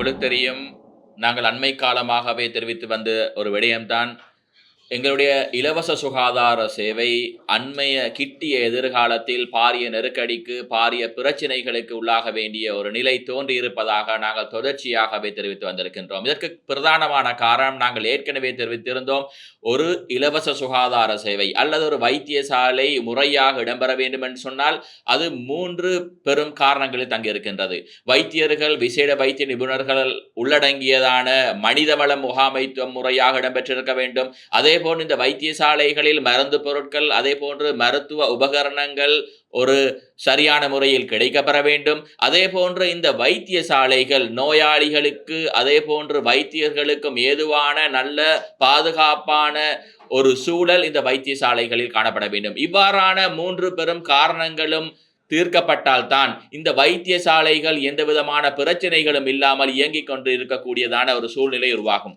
உங்களுக்கு தெரியும். நாங்கள் அண்மை காலமாகவே தெரிவித்து வந்த ஒரு விடயம்தான். எங்களுடைய இலவச சுகாதார சேவை அண்மைய கிட்டிய எதிர்காலத்தில் பாரிய நெருக்கடிக்கு பாரிய பிரச்சினைகளுக்கு உள்ளாக வேண்டிய ஒரு நிலை தோன்றியிருப்பதாக நாங்கள் தொடர்ச்சியாகவே தெரிவித்து வந்திருக்கின்றோம். இதற்கு பிரதானமான காரணம் நாங்கள் ஏற்கனவே தெரிவித்திருந்தோம் ஒரு இலவச சுகாதார சேவை அல்லது ஒரு வைத்தியசாலை முறையாக இடம்பெற வேண்டும் என்று சொன்னால் அது மூன்று பெரும் காரணங்களில் தங்கியிருக்கின்றது. வைத்தியர்கள் விசேட வைத்திய நிபுணர்கள் உள்ளடங்கியதான மனிதவள முகாமைத்துவம் முறையாக இடம்பெற்றிருக்க வேண்டும். அதே போன்று இந்த வைத்தியசாலைகளில் மருந்து பொருட்கள் அதே போன்று மருத்துவ உபகரணங்கள் ஒரு சரியான முறையில் கிடைக்கப்பெற வேண்டும். அதே போன்று இந்த வைத்தியசாலைகள் நோயாளிகளுக்கு அதே போன்று வைத்தியர்களுக்கும் ஏதுவான நல்ல பாதுகாப்பான ஒரு சூழல் இந்த வைத்தியசாலைகளில் காணப்பட வேண்டும். இவ்வாறான மூன்று பெரும் காரணங்களும் தீர்க்கப்பட்டால்தான் இந்த வைத்தியசாலைகள் எந்த விதமான பிரச்சனைகளும் இல்லாமல் இயங்கிக் கொண்டு இருக்கக்கூடியதான ஒரு சூழ்நிலை உருவாகும்.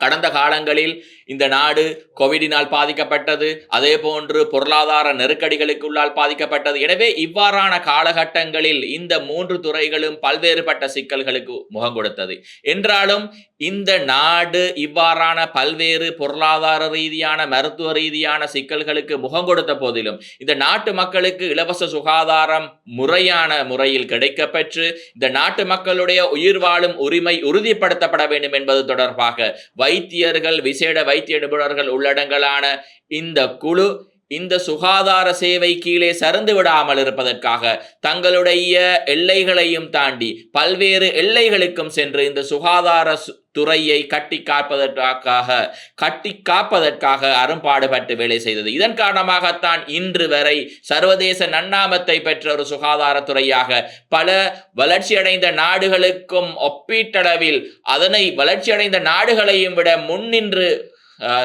கடந்த காலங்களில் இந்த நாடு கோவிடினால் பாதிக்கப்பட்டது அதே போன்று பொருளாதார நெருக்கடிகளுக்குள்ளால் பாதிக்கப்பட்டது. எனவே இவ்வாறான காலகட்டங்களில் இந்த மூன்று துறைகளும் பல்வேறுபட்ட சிக்கல்களுக்கு முகம் கொடுத்தது. என்றாலும் இந்த நாடு இவ்வாறான பல்வேறு பொருளாதார ரீதியான மருத்துவ ரீதியான சிக்கல்களுக்கு முகம் கொடுத்த போதிலும் இந்த நாட்டு மக்களுக்கு இலவச சுகாதாரம் முறையான முறையில் கிடைக்கப்பெற்று இந்த நாட்டு மக்களுடைய உயிர் வாழும் உரிமை உறுதிப்படுத்தப்பட வேண்டும் என்பது தொடர்பாக வைத்தியர்கள் விசேட வைத்திய நிபுணர்கள் உள்ளடங்கலான இந்த குழு இந்த சுகாதார சேவை கீழே சருந்து விடாமல் இருப்பதற்காக தங்களுடைய எல்லைகளையும் தாண்டி பல்வேறு எல்லைகளுக்கும் சென்று இந்த சுகாதார சு- துறையை கட்டி காப்பதற்காக கட்டி காப்பதற்காக அரும்பாடுபட்டு வேலை செய்தது. இதன் காரணமாகத்தான் இன்று வரை சர்வதேச நன்னாமத்தை பெற்ற ஒரு சுகாதாரத்துறையாக பல வளர்ச்சியடைந்த நாடுகளுக்கும் ஒப்பீட்டளவில் அதனை வளர்ச்சியடைந்த நாடுகளையும் விட முன்னின்று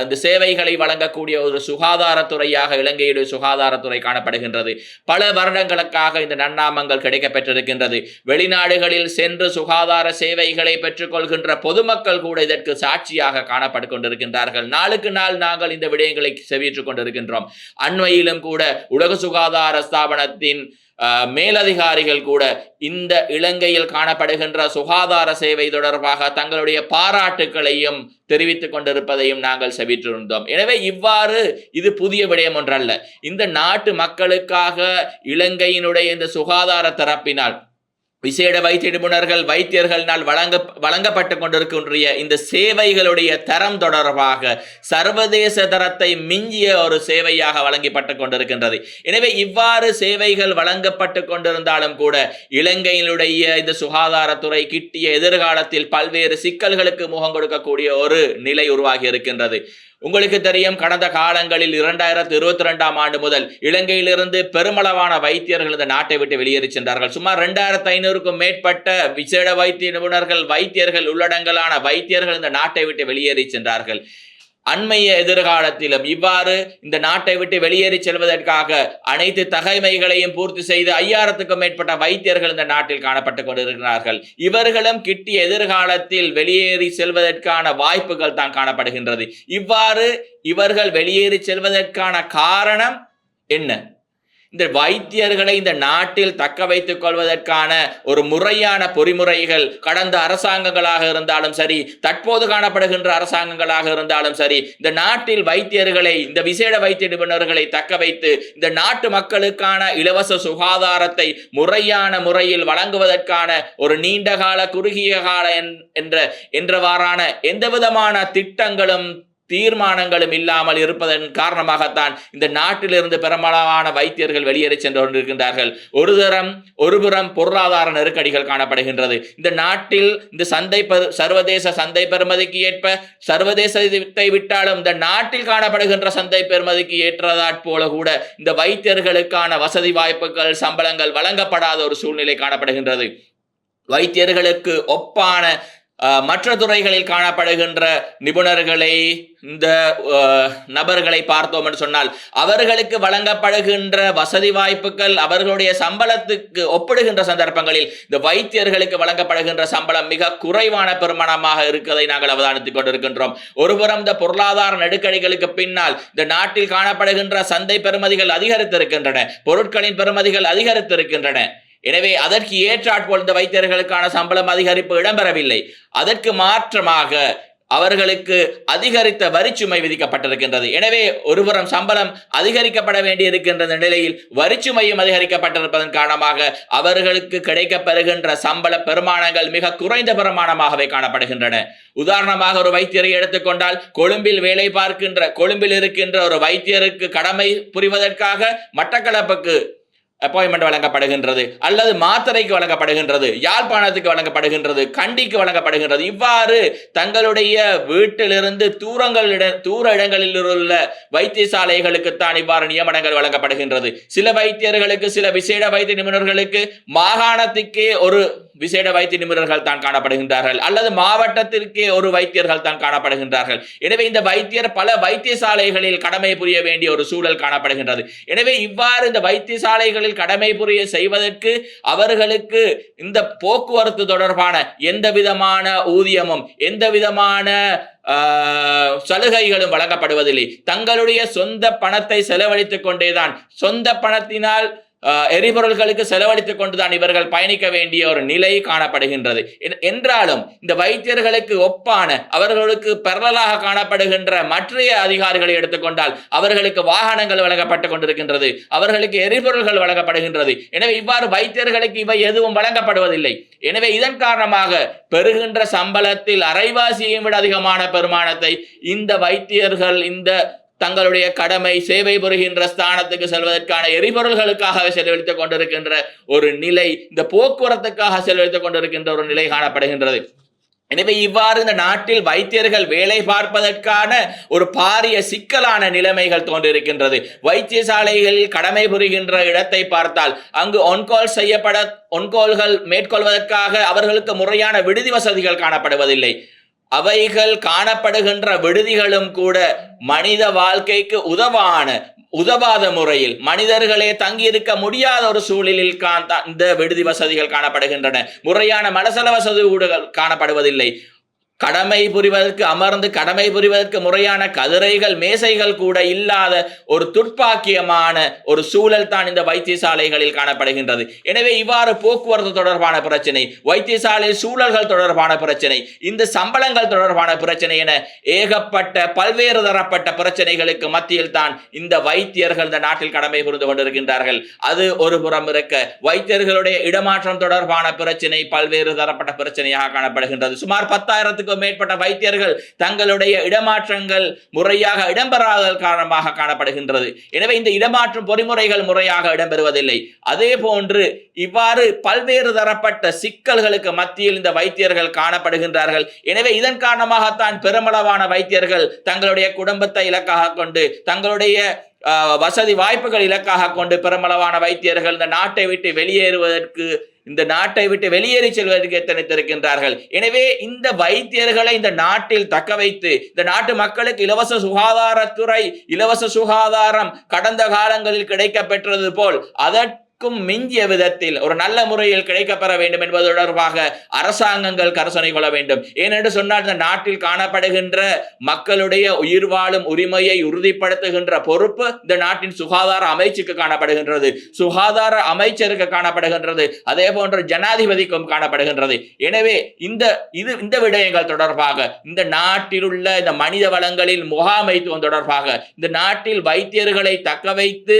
இந்த சேவைகளை வழங்கக்கூடிய ஒரு சுகாதாரத்துறையாக இலங்கையுடைய சுகாதாரத்துறை காணப்படுகின்றது. பல வருடங்களுக்காக இந்த நன்னாமங்கள் கிடைக்கப்பெற்றிருக்கின்றது. வெளிநாடுகளில் சென்று சுகாதார சேவைகளை பெற்றுக்கொள்கின்ற பொதுமக்கள் கூட இதற்கு சாட்சியாக காணப்பட்டு கொண்டிருக்கின்றார்கள். நாளுக்கு நாள் நாங்கள் இந்த விடயங்களை செவியேற்றுக் கொண்டிருக்கின்றோம். அண்மையிலும் கூட உலக சுகாதார ஸ்தாபனத்தின் மேலதிகாரிகள் கூட இந்த இலங்கையில் காணப்படுகின்ற சுகாதார சேவை தொடர்பாக தங்களுடைய பாராட்டுக்களையும் தெரிவித்துக் கொண்டிருப்பதையும் நாங்கள் செவிற்றிருந்தோம் எனவே இவ்வாறு இது புதிய விடயம் ஒன்றல்ல. இந்த நாட்டு மக்களுக்காக இலங்கையினுடைய இந்த சுகாதார தரப்பினால் விசேட வைத்திய நிபுணர்கள் வைத்தியர்களால் வழங்க வழங்கப்பட்டு கொண்டிருக்கின்ற இந்த சேவைகளுடைய தரம் தொடர்பாக சர்வதேச தரத்தை மிஞ்சிய ஒரு சேவையாக வழங்கப்பட்டு கொண்டிருக்கின்றது. எனவே இவ்வாறு சேவைகள் வழங்கப்பட்டு கொண்டிருந்தாலும் கூட இலங்கையினுடைய இந்த சுகாதாரத்துறை கிட்டிய எதிர்காலத்தில் பல்வேறு சிக்கல்களுக்கு முகம் கொடுக்கக்கூடிய ஒரு நிலை உருவாகி இருக்கின்றது. உங்களுக்கு தெரியும் கடந்த காலங்களில் இரண்டாயிரத்தி இருபத்தி ரெண்டாம் ஆண்டு முதல் இலங்கையிலிருந்து பெருமளவான வைத்தியர்கள் இந்த நாட்டை விட்டு வெளியேறி சென்றார்கள். சுமார் இரண்டாயிரத்தி ஐநூறுக்கும் மேற்பட்ட விசேட வைத்திய நிபுணர்கள் வைத்தியர்கள் உள்ளடங்கலான வைத்தியர்கள் இந்த நாட்டை விட்டு வெளியேறி சென்றார்கள். அண்மைய எதிர்காலத்திலும் இவ்வாறு இந்த நாட்டை விட்டு வெளியேறி செல்வதற்காக அனைத்து தகைமைகளையும் பூர்த்தி செய்து ஐயாயிரத்துக்கும் மேற்பட்ட வைத்தியர்கள் இந்த நாட்டில் காணப்பட்டுக் கொண்டிருக்கிறார்கள். இவர்களும் கிட்டிய எதிர்காலத்தில் வெளியேறி செல்வதற்கான வாய்ப்புகள் தான் காணப்படுகின்றது. இவ்வாறு இவர்கள் வெளியேறி செல்வதற்கான காரணம் என்ன? இந்த வைத்தியர்களை இந்த நாட்டில் தக்க வைத்துக் கொள்வதற்கான ஒரு முறையான பொறிமுறைகள் கடந்த அரசாங்கங்களாக இருந்தாலும் சரி தற்போது காணப்படுகின்ற அரசாங்கங்களாக இருந்தாலும் சரி இந்த நாட்டில் வைத்தியர்களை இந்த விசேட வைத்திய நிபுணர்களை தக்க வைத்து இந்த நாட்டு மக்களுக்கான இலவச சுகாதாரத்தை முறையான முறையில் வழங்குவதற்கான ஒரு நீண்ட கால குறுகிய கால என்- என்ற என்றவாறான எந்த விதமான திட்டங்களும் தீர்மானங்களும் இல்லாமல் இருப்பதன் காரணமாகத்தான் இந்த நாட்டிலிருந்து பெரும்பாலான வைத்தியர்கள் வெளியேறி சென்று கொண்டிருக்கின்றார்கள். ஒரு தரம் ஒருபுறம் பொருளாதார நெருக்கடிகள் காணப்படுகின்றது. இந்த நாட்டில் இந்த சந்தை பெரு சர்வதேச சந்தை பெறுமதிக்கு ஏற்ப சர்வதேசத்தை விட்டாலும் இந்த நாட்டில் காணப்படுகின்ற சந்தை பெறுமதிக்கு ஏற்றதாற் போல கூட இந்த வைத்தியர்களுக்கான வசதி வாய்ப்புகள் சம்பளங்கள் வழங்கப்படாத ஒரு சூழ்நிலை காணப்படுகின்றது. வைத்தியர்களுக்கு ஒப்பான மற்ற துறைகளில் காணப்படுகின்ற நிபுணர்களை இந்த நபர்களை பார்த்தோம் என்று சொன்னால் அவர்களுக்கு வழங்கப்படுகின்ற வசதி வாய்ப்புகள் அவர்களுடைய சம்பளத்துக்கு ஒப்பிடுகின்ற சந்தர்ப்பங்களில் இந்த வைத்தியர்களுக்கு வழங்கப்படுகின்ற சம்பளம் மிக குறைவான பெருமானமாக இருக்கிறதை நாங்கள் அவதானித்துக் கொண்டிருக்கின்றோம். ஒருபுறம் இந்த பொருளாதார நெருக்கடிகளுக்கு பின்னால் இந்த நாட்டில் காணப்படுகின்ற சந்தை பெறுமதிகள் அதிகரித்திருக்கின்றன பொருட்களின் பெறுமதிகள் அதிகரித்திருக்கின்றன. எனவே அதற்கு ஏற்றாற்போல் இந்த வைத்தியர்களுக்கான சம்பளம் அதிகரிப்பு இடம்பெறவில்லை. அதற்கு மாற்றமாக அவர்களுக்கு அதிகரித்த வரிச்சுமை விதிக்கப்பட்டிருக்கின்றது. எனவே ஒருபுறம் சம்பளம் அதிகரிக்கப்பட வேண்டியிருக்கின்ற நிலையில் வரிச்சுமையும் அதிகரிக்கப்பட்டிருப்பதன் காரணமாக அவர்களுக்கு கிடைக்கப்பெறுகின்ற சம்பள பெருமானங்கள் மிக குறைந்த பெருமானமாகவே காணப்படுகின்றன. உதாரணமாக ஒரு வைத்தியரை எடுத்துக்கொண்டால் கொழும்பில் வேலை பார்க்கின்ற கொழும்பில் இருக்கின்ற ஒரு வைத்தியருக்கு கடமை புரிவதற்காக மட்டக்களப்புக்கு அப்பாயின்மெண்ட் வழங்கப்படுகின்றது அல்லது மாத்திரைக்கு வழங்கப்படுகின்றது யாழ்ப்பாணத்துக்கு வழங்கப்படுகின்றது கண்டிக்கு வழங்கப்படுகின்றது இவ்வாறு தங்களுடைய வீட்டிலிருந்து தூரங்களிட தூர இடங்களில் உள்ள வைத்தியசாலைகளுக்குத்தான் இவ்வாறு நியமனங்கள் வழங்கப்படுகின்றது. சில வைத்தியர்களுக்கு சில விசேட வைத்திய நிபுணர்களுக்கு மாகாணத்துக்கே ஒரு விசேட வைத்திய நிபுணர்கள் தான் காணப்படுகின்றார்கள் அல்லது மாவட்டத்திற்கே ஒரு வைத்தியர்கள் தான் காணப்படுகின்றார்கள். எனவே இந்த வைத்தியர் பல வைத்தியசாலைகளில் கடமை புரிய வேண்டிய ஒரு சூழல் காணப்படுகின்றது. எனவே இவ்வாறு இந்த வைத்தியசாலைகளில் கடமை புரிய செய்வதற்கு அவர்களுக்கு இந்த போக்குவரத்து தொடர்பான எந்த விதமான ஊதியமும் எந்த விதமான சலுகைகளும் வழங்கப்படுவதில்லை. தங்களுடைய சொந்த பணத்தை செலவழித்துக் கொண்டேதான். சொந்த பணத்தினால் எரிபொருள்களுக்கு செலவழித்துக் கொண்டுதான் இவர்கள் பயணிக்க வேண்டிய ஒரு நிலை காணப்படுகின்றது. என்- என்றாலும் இந்த வைத்தியர்களுக்கு ஒப்பான அவர்களுக்கு பரலாக காணப்படுகின்ற மற்றைய அதிகாரிகளை எடுத்துக்கொண்டால் அவர்களுக்கு வாகனங்கள் வழங்கப்பட்டு கொண்டிருக்கின்றது அவர்களுக்கு எரிபொருள்கள் வழங்கப்படுகின்றது. எனவே இவ்வாறு வைத்தியர்களுக்கு இவை எதுவும் வழங்கப்படுவதில்லை. எனவே இதன் காரணமாக பெறுகின்ற சம்பளத்தில் அரைவாசியையும் விட அதிகமான பெருமானத்தை இந்த வைத்தியர்கள் இந்த தங்களுடைய கடமை சேவை புரிகின்ற ஸ்தானத்துக்கு செல்வதற்கான எரிபொருள்களுக்காக செலவழித்துக் கொண்டிருக்கின்ற ஒரு நிலை இந்த போக்குவரத்துக்காக செலவழித்துக் கொண்டிருக்கின்ற ஒரு நிலை காணப்படுகின்றது. எனவே இவ்வாறு இந்த நாட்டில் வைத்தியர்கள் வேலை பார்ப்பதற்கான ஒரு பாரிய சிக்கலான நிலைமைகள் தோன்றிருக்கின்றது வைத்தியசாலைகளில் கடமை புரிகின்ற இடத்தை பார்த்தால் அங்கு ஒன்கால் செய்யப்பட ஒன்கால்கள் மேற்கொள்வதற்காக அவர்களுக்கு முறையான விடுதி வசதிகள் காணப்படுவதில்லை. அவைகள் காணப்படுகின்ற விடுதிகளும் கூட மனித வாழ்க்கைக்கு உதவான உதவாத முறையில் மனிதர்களே தங்கியிருக்க முடியாத ஒரு சூழலில் இந்த விடுதி வசதிகள் காணப்படுகின்றன. முறையான மலசல வசதி ஊடுகள் காணப்படுவதில்லை. கடமை புரிவதற்கு அமர்ந்து கடமை புரிவதற்கு முறையான கதிரைகள் மேசைகள் கூட இல்லாத ஒரு துர்ப்பாக்கியமான ஒரு சூழல் தான் இந்த வைத்தியசாலைகளில் காணப்படுகின்றது. எனவே இவ்வாறு போக்குவரத்து தொடர்பான பிரச்சனை வைத்தியசாலை சூழல்கள் தொடர்பான பிரச்சனை இந்த சம்பளங்கள் தொடர்பான பிரச்சனை என ஏகப்பட்ட பல்வேறு தரப்பட்ட பிரச்சனைகளுக்கு மத்தியில் தான் இந்த வைத்தியர்கள் இந்த நாட்டில் கடமை புரிந்து கொண்டிருக்கின்றார்கள். அது ஒரு புறம் இருக்க வைத்தியர்களுடைய இடமாற்றம் தொடர்பான பிரச்சனை பல்வேறு தரப்பட்ட பிரச்சனையாக காணப்படுகின்றது. சுமார் பத்தாயிரத்துக்கு பத்தாயிரத்துக்கும் மேற்பட்ட வைத்தியர்கள் தங்களுடைய இடமாற்றங்கள் முறையாக இடம்பெறாதல் காரணமாக காணப்படுகின்றது. எனவே இந்த இடமாற்றும் பொறிமுறைகள் முறையாக இடம்பெறுவதில்லை. அதே போன்று இவ்வாறு பல்வேறு தரப்பட்ட சிக்கல்களுக்கு மத்தியில் இந்த வைத்தியர்கள் காணப்படுகின்றார்கள். எனவே இதன் காரணமாகத்தான் பெருமளவான வைத்தியர்கள் தங்களுடைய குடும்பத்தை இலக்காக கொண்டு தங்களுடைய வசதி வாய்ப்புகள் இலக்காக கொண்டு பெருமளவான வைத்தியர்கள் இந்த நாட்டை விட்டு வெளியேறுவதற்கு இந்த நாட்டை விட்டு வெளியேறி செல்வதற்கு எத்தனைத்திருக்கின்றார்கள்? எனவே இந்த வைத்தியர்களை இந்த நாட்டில் தக்க வைத்து இந்த நாட்டு மக்களுக்கு இலவச சுகாதாரத்துறை இலவச சுகாதாரம் கடந்த காலங்களில் கிடைக்க பெற்றது போல் அதற்கும் மிஞ்சிய விதத்தில் ஒரு நல்ல முறையில் கிடைக்கப்பெற வேண்டும் என்பது தொடர்பாக அரசாங்கங்கள் கரசனை கொள்ள வேண்டும். ஏனென்று சொன்னால் இந்த நாட்டில் காணப்படுகின்ற மக்களுடைய உயிர் வாழும் உரிமையை உறுதிப்படுத்துகின்ற பொறுப்பு இந்த நாட்டின் சுகாதார அமைச்சுக்கு காணப்படுகின்றது. சுகாதார அமைச்சருக்கு காணப்படுகின்றது. அதே போன்று ஜனாதிபதிக்கும் காணப்படுகின்றது. எனவே இந்த இது இந்த விடயங்கள் தொடர்பாக இந்த நாட்டில் உள்ள இந்த மனித வளங்களில் முகாமைத்துவம் தொடர்பாக இந்த நாட்டில் வைத்தியர்களை தக்க வைத்து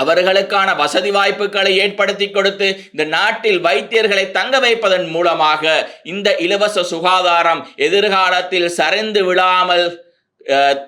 அவர்களுக்கான வசதி வாய்ப்புகளை ஏற்படுத்தி கொடுத்து இந்த நாட்டில் வைத்தியர்களை தங்க வைப்பதன் மூலமாக இந்த இலவச சுகாதாரம் எதிர்காலத்தில் சரிந்து விழாமல்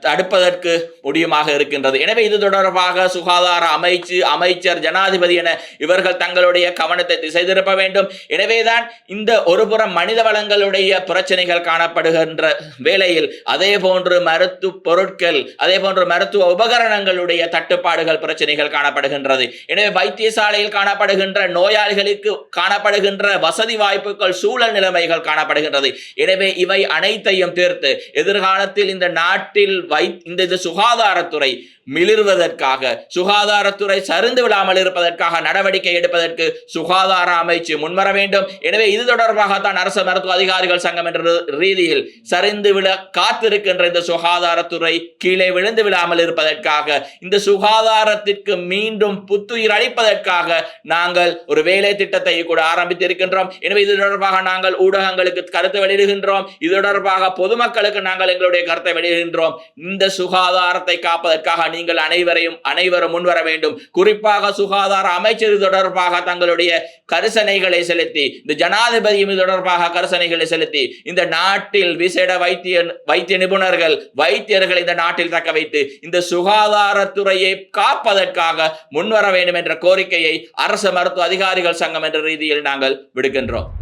தடுப்பதற்கு முடியுமாக இருக்கின்றது. எனவே இது தொடர்பாக சுகாதார அமைச்சு அமைச்சர் ஜனாதிபதி என இவர்கள் தங்களுடைய கவனத்தை திசை திருப்ப வேண்டும். எனவேதான் இந்த ஒருபுறம் மனித வளங்களுடைய பிரச்சனைகள் காணப்படுகின்ற வேளையில் அதே போன்று மருத்துவ பொருட்கள் அதே போன்று மருத்துவ உபகரணங்களுடைய தட்டுப்பாடுகள் பிரச்சனைகள் காணப்படுகின்றது. எனவே வைத்தியசாலையில் காணப்படுகின்ற நோயாளிகளுக்கு காணப்படுகின்ற வசதி வாய்ப்புகள் சூழல் நிலைமைகள் காணப்படுகின்றது. எனவே இவை அனைத்தையும் தீர்த்து எதிர்காலத்தில் இந்த நாட்டில் வை இந்த இது சுகாதாரத்துறை மிளிர்வதற்காக சுகாதாரத்துறை சரிந்து விடாமல் இருப்பதற்காக நடவடிக்கை எடுப்பதற்கு சுகாதார அமைச்சு முன்வர வேண்டும். எனவே இது தொடர்பாகத்தான் அரசு மருத்துவ அதிகாரிகள் சங்கம் என்ற ரீதியில் சரிந்து விழ காத்திருக்கின்ற இந்த சுகாதாரத்துறை கீழே விழுந்து விடாமல் இருப்பதற்காக இந்த சுகாதாரத்திற்கு மீண்டும் புத்துயிர் அளிப்பதற்காக நாங்கள் ஒரு வேலை திட்டத்தை கூட ஆரம்பித்திருக்கின்றோம். எனவே இது தொடர்பாக நாங்கள் ஊடகங்களுக்கு கருத்து வெளியிடுகின்றோம். இது தொடர்பாக பொதுமக்களுக்கு நாங்கள் எங்களுடைய கருத்தை வெளியிடுகின்றோம். இந்த சுகாதாரத்தை காப்பதற்காக நீங்கள் அனைவரையும் அனைவரும் முன்வர வேண்டும். குறிப்பாக சுகாதார அமைச்சர் தொடர்பாக தங்களுடைய கரிசனைகளை செலுத்தி இந்த ஜனாதிபதி தொடர்பாக கரிசனைகளை செலுத்தி இந்த நாட்டில் விசேட வைத்திய வைத்திய நிபுணர்கள் வைத்தியர்களை இந்த நாட்டில் தக்க வைத்து இந்த சுகாதாரத்துறையை காப்பதற்காக முன்வர வேண்டும் என்ற கோரிக்கையை அரசு மருத்துவ அதிகாரிகள் சங்கம் என்ற ரீதியில் நாங்கள் விடுக்கின்றோம்.